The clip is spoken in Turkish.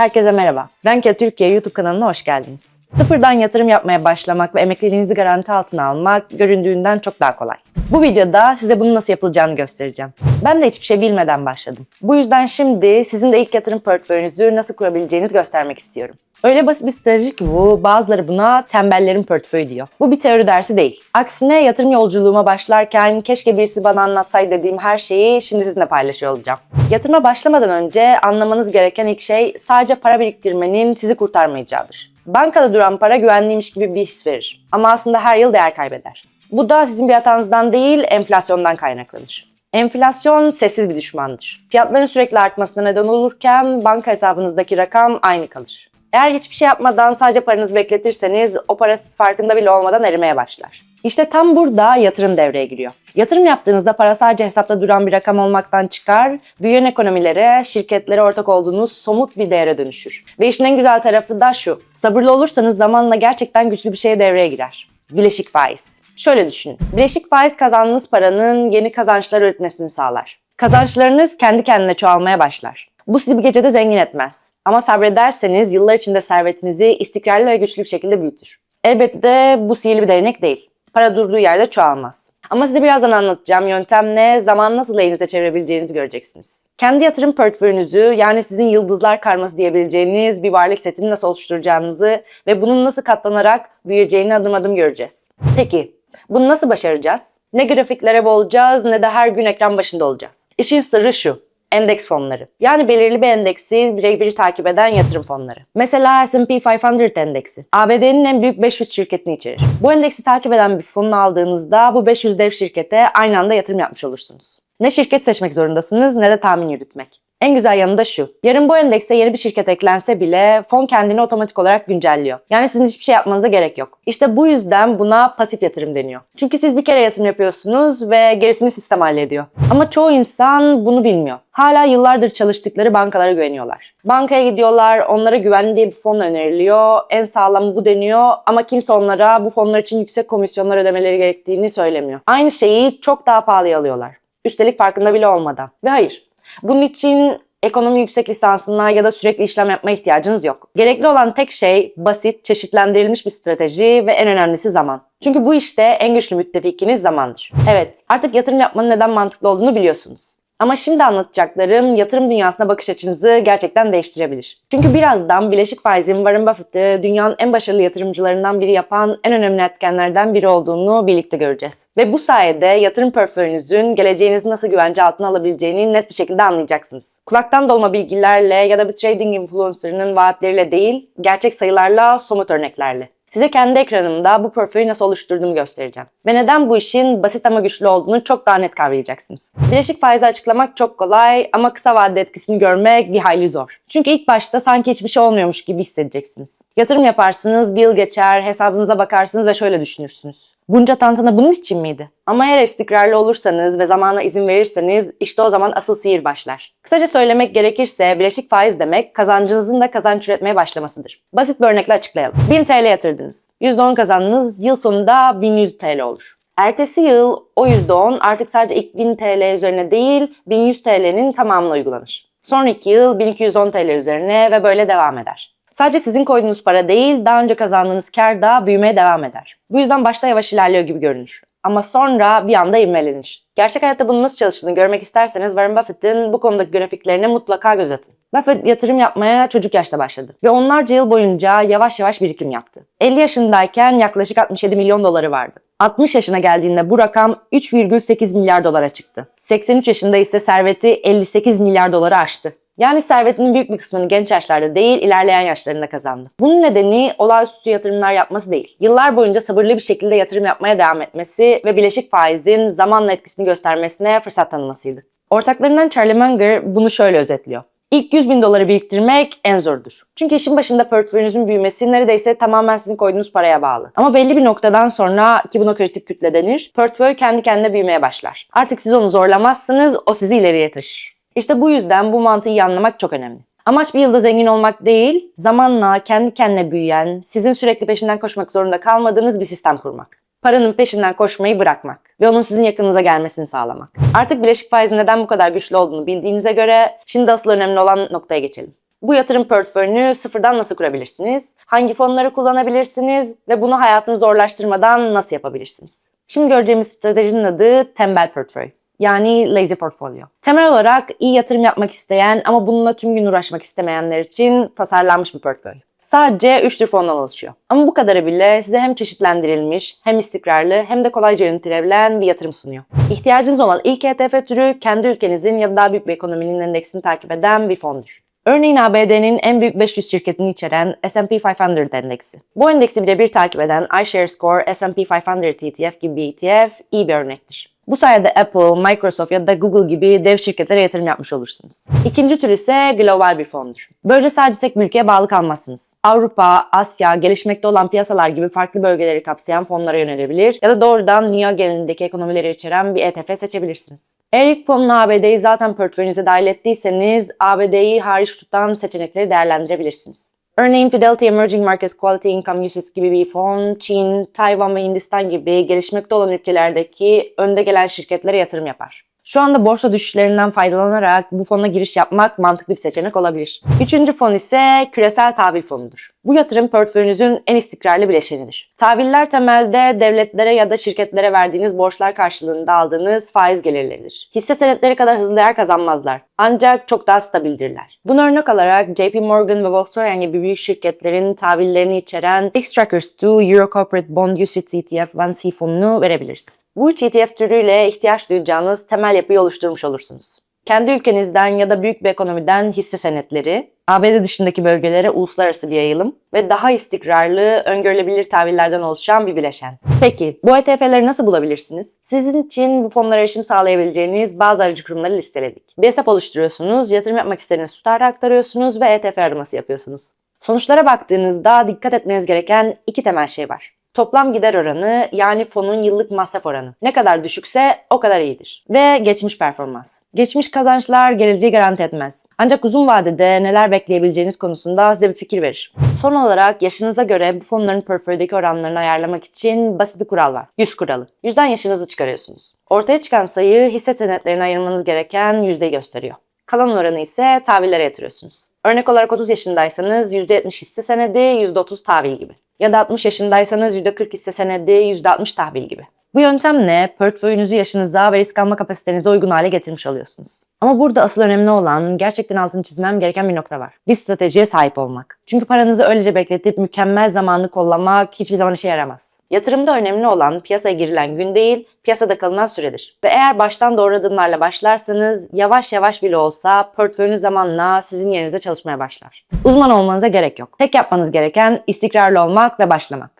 Herkese merhaba. Rankia Türkiye YouTube kanalına hoş geldiniz. Sıfırdan yatırım yapmaya başlamak ve emekliliğinizi garanti altına almak göründüğünden çok daha kolay. Bu videoda size bunun nasıl yapılacağını göstereceğim. Ben de hiçbir şey bilmeden başladım. Bu yüzden şimdi sizin de ilk yatırım portföyünüzü nasıl kurabileceğinizi göstermek istiyorum. Öyle basit bir strateji ki bu, bazıları buna tembellerin portföyü diyor. Bu bir teori dersi değil. Aksine yatırım yolculuğuma başlarken keşke birisi bana anlatsaydı dediğim her şeyi şimdi sizinle paylaşıyor olacağım. Yatırıma başlamadan önce anlamanız gereken ilk şey sadece para biriktirmenin sizi kurtarmayacağıdır. Bankada duran para güvenliymiş gibi bir his verir. Ama aslında her yıl değer kaybeder. Bu da sizin bir hatanızdan değil, enflasyondan kaynaklanır. Enflasyon sessiz bir düşmandır. Fiyatların sürekli artmasına neden olurken banka hesabınızdaki rakam aynı kalır. Eğer hiçbir şey yapmadan sadece paranızı bekletirseniz o para farkında bile olmadan erimeye başlar. İşte tam burada yatırım devreye giriyor. Yatırım yaptığınızda para sadece hesapta duran bir rakam olmaktan çıkar, büyüyen ekonomilere, şirketlere ortak olduğunuz somut bir değere dönüşür. Ve işin en güzel tarafı da şu, sabırlı olursanız zamanla gerçekten güçlü bir şey devreye girer. Bileşik faiz. Şöyle düşünün, bileşik faiz kazandığınız paranın yeni kazançlar üretmesini sağlar. Kazançlarınız kendi kendine çoğalmaya başlar. Bu sizi bir gecede zengin etmez. Ama sabrederseniz yıllar içinde servetinizi istikrarlı ve güçlü bir şekilde büyütür. Elbette bu sihirli bir değnek değil. Para durduğu yerde çoğalmaz. Ama size birazdan anlatacağım yöntemle zaman nasıl lehinize çevirebileceğinizi göreceksiniz. Kendi yatırım portföyünüzü yani sizin yıldızlar karması diyebileceğiniz bir varlık setini nasıl oluşturacağınızı ve bunun nasıl katlanarak büyüyeceğini adım adım göreceğiz. Peki bunu nasıl başaracağız? Ne grafiklere boğulacağız ne de her gün ekran başında olacağız. İşin sırrı şu endeks fonları. Yani belirli bir endeksi birebir takip eden yatırım fonları. Mesela S&P 500 endeksi. ABD'nin en büyük 500 şirketini içerir. Bu endeksi takip eden bir fonunu aldığınızda bu 500 dev şirkete aynı anda yatırım yapmış olursunuz. Ne şirket seçmek zorundasınız ne de tahmin yürütmek. En güzel yanı da şu. Yarın bu endekse yeni bir şirket eklense bile fon kendini otomatik olarak güncelliyor. Yani sizin hiçbir şey yapmanıza gerek yok. İşte bu yüzden buna pasif yatırım deniyor. Çünkü siz bir kere yatırım yapıyorsunuz ve gerisini sistem hallediyor. Ama çoğu insan bunu bilmiyor. Hala yıllardır çalıştıkları bankalara güveniyorlar. Bankaya gidiyorlar, onlara güvenli diye bir fon öneriliyor, en sağlam bu deniyor ama kimse onlara bu fonlar için yüksek komisyonlar ödemeleri gerektiğini söylemiyor. Aynı şeyi çok daha pahalıya alıyorlar. Üstelik farkında bile olmadan. Ve hayır, bunun için ekonomi yüksek lisansına ya da sürekli işlem yapma ihtiyacınız yok. Gerekli olan tek şey basit, çeşitlendirilmiş bir strateji ve en önemlisi zaman. Çünkü bu işte en güçlü müttefikiniz zamandır. Evet, artık yatırım yapmanın neden mantıklı olduğunu biliyorsunuz. Ama şimdi anlatacaklarım yatırım dünyasına bakış açınızı gerçekten değiştirebilir. Çünkü birazdan bileşik faizin Warren Buffett'ı dünyanın en başarılı yatırımcılarından biri yapan en önemli etkenlerden biri olduğunu birlikte göreceğiz. Ve bu sayede yatırım portföyünüzün geleceğinizi nasıl güvence altına alabileceğini net bir şekilde anlayacaksınız. Kulaktan dolma bilgilerle ya da bir trading influencer'ının vaatleriyle değil, gerçek sayılarla, somut örneklerle. Size kendi ekranımda bu portföyü nasıl oluşturduğumu göstereceğim. Ve neden bu işin basit ama güçlü olduğunu çok daha net kavrayacaksınız. Bileşik faizi açıklamak çok kolay ama kısa vadede etkisini görmek bir hayli zor. Çünkü ilk başta sanki hiçbir şey olmuyormuş gibi hissedeceksiniz. Yatırım yaparsınız, bir yıl geçer, hesabınıza bakarsınız ve şöyle düşünürsünüz. Bunca tantana bunun için miydi? Ama eğer istikrarlı olursanız ve zamana izin verirseniz işte o zaman asıl sihir başlar. Kısaca söylemek gerekirse bileşik faiz demek kazancınızın da kazanç üretmeye başlamasıdır. Basit bir örnekle açıklayalım. 1000 TL yatırdınız. %10 kazandınız, yıl sonunda 1100 TL olur. Ertesi yıl o %10 artık sadece ilk 1000 TL üzerine değil 1100 TL'nin tamamına uygulanır. Sonraki yıl 1210 TL üzerine ve böyle devam eder. Sadece sizin koyduğunuz para değil, daha önce kazandığınız kar da büyümeye devam eder. Bu yüzden başta yavaş ilerliyor gibi görünür. Ama sonra bir anda ivmelenir. Gerçek hayatta bunun nasıl çalıştığını görmek isterseniz Warren Buffett'in bu konudaki grafiklerine mutlaka göz atın. Buffett yatırım yapmaya çocuk yaşta başladı ve onlarca yıl boyunca yavaş yavaş birikim yaptı. 50 yaşındayken yaklaşık 67 milyon doları vardı. 60 yaşına geldiğinde bu rakam 3,8 milyar dolara çıktı. 83 yaşında ise serveti 58 milyar doları aştı. Yani servetinin büyük bir kısmını genç yaşlarda değil, ilerleyen yaşlarında kazandı. Bunun nedeni olağanüstü yatırımlar yapması değil. Yıllar boyunca sabırlı bir şekilde yatırım yapmaya devam etmesi ve bileşik faizin zamanla etkisini göstermesine fırsat tanımasıydı. Ortaklarından Charlie Munger bunu şöyle özetliyor. İlk 100 bin doları biriktirmek en zorudur. Çünkü işin başında portföyünüzün büyümesi neredeyse tamamen sizin koyduğunuz paraya bağlı. Ama belli bir noktadan sonra ki buna kritik kütle denir, portföy kendi kendine büyümeye başlar. Artık siz onu zorlamazsınız, o sizi ileriye taşır. İşte bu yüzden bu mantığı iyi anlamak çok önemli. Amaç bir yılda zengin olmak değil, zamanla kendi kendine büyüyen, sizin sürekli peşinden koşmak zorunda kalmadığınız bir sistem kurmak. Paranın peşinden koşmayı bırakmak ve onun sizin yakınınıza gelmesini sağlamak. Artık bileşik faizin neden bu kadar güçlü olduğunu bildiğinize göre şimdi asıl önemli olan noktaya geçelim. Bu yatırım portföyünü sıfırdan nasıl kurabilirsiniz? Hangi fonları kullanabilirsiniz? Ve bunu hayatını zorlaştırmadan nasıl yapabilirsiniz? Şimdi göreceğimiz stratejinin adı tembel portföy. Yani lazy portfolio. Temel olarak iyi yatırım yapmak isteyen ama bununla tüm gün uğraşmak istemeyenler için tasarlanmış bir portföy. Sadece 3 tür fondan oluşuyor. Ama bu kadarı bile size hem çeşitlendirilmiş, hem istikrarlı, hem de kolayca yönetilebilen bir yatırım sunuyor. İhtiyacınız olan ilk ETF türü kendi ülkenizin ya da daha büyük bir ekonominin endeksini takip eden bir fondur. Örneğin ABD'nin en büyük 500 şirketini içeren S&P 500 endeksi. Bu endeksi birebir takip eden iShares Score S&P 500 ETF gibi bir ETF iyi bir örnektir. Bu sayede Apple, Microsoft ya da Google gibi dev şirketlere yatırım yapmış olursunuz. İkinci tür ise global bir fondur. Böylece sadece tek bir ülkeye bağlı kalmazsınız. Avrupa, Asya, gelişmekte olan piyasalar gibi farklı bölgeleri kapsayan fonlara yönelebilir ya da doğrudan dünya genelindeki ekonomileri içeren bir ETF seçebilirsiniz. Eğer ilk fonunu ABD'yi zaten portföyünüze dahil ettiyseniz ABD'yi hariç tutan seçenekleri değerlendirebilirsiniz. Örneğin Fidelity Emerging Markets Quality Income UCITS gibi bir fon, Çin, Tayvan ve Hindistan gibi gelişmekte olan ülkelerdeki önde gelen şirketlere yatırım yapar. Şu anda borsa düşüşlerinden faydalanarak bu fona giriş yapmak mantıklı bir seçenek olabilir. Üçüncü fon ise küresel tahvil fonudur. Bu yatırım portföyünüzün en istikrarlı bileşenidir. Tahviller temelde devletlere ya da şirketlere verdiğiniz borçlar karşılığında aldığınız faiz gelirleridir. Hisse senetleri kadar hızlı değer kazanmazlar. Ancak çok daha stabildirler. Bunu örnek alarak JP Morgan ve Volkswagen gibi büyük şirketlerin tahvillerini içeren X-Trackers 2 Euro Corporate Bond UCITS ETF 1C fonunu verebiliriz. Bu üç ETF türüyle ihtiyaç duyacağınız temel yapıyı oluşturmuş olursunuz. Kendi ülkenizden ya da büyük bir ekonomiden hisse senetleri, ABD dışındaki bölgelere uluslararası bir yayılım ve daha istikrarlı, öngörülebilir tahvillerden oluşan bir bileşen. Peki bu ETF'leri nasıl bulabilirsiniz? Sizin için bu fonlara erişim sağlayabileceğiniz bazı aracı kurumları listeledik. Bir hesap oluşturuyorsunuz, yatırım yapmak istediğiniz tutarı aktarıyorsunuz ve ETF araması yapıyorsunuz. Sonuçlara baktığınızda dikkat etmeniz gereken iki temel şey var. Toplam gider oranı yani fonun yıllık masraf oranı. Ne kadar düşükse o kadar iyidir. Ve geçmiş performans. Geçmiş kazançlar geleceği garanti etmez. Ancak uzun vadede neler bekleyebileceğiniz konusunda size bir fikir verir. Son olarak yaşınıza göre bu fonların portföydeki oranlarını ayarlamak için basit bir kural var. 100 kuralı. Yüzden yaşınızı çıkarıyorsunuz. Ortaya çıkan sayı hisse senetlerine ayırmanız gereken yüzdeyi gösteriyor. Kalan oranı ise tahvillere yatırıyorsunuz. Örnek olarak 30 yaşındaysanız %70 hisse senedi, %30 tahvil gibi. Ya da 60 yaşındaysanız %40 hisse senedi, %60 tahvil gibi. Bu yöntemle portföyünüzü yaşınıza ve risk alma kapasitenize uygun hale getirmiş oluyorsunuz. Ama burada asıl önemli olan gerçekten altını çizmem gereken bir nokta var. Bir stratejiye sahip olmak. Çünkü paranızı öylece bekletip mükemmel zamanı kollamak hiçbir zaman işe yaramaz. Yatırımda önemli olan piyasaya girilen gün değil, piyasada kalınan süredir. Ve eğer baştan doğru adımlarla başlarsanız yavaş yavaş bile olsa portföyünüz zamanla sizin yerinize çalışmaya başlar. Uzman olmanıza gerek yok. Tek yapmanız gereken istikrarlı olmak ve başlamak.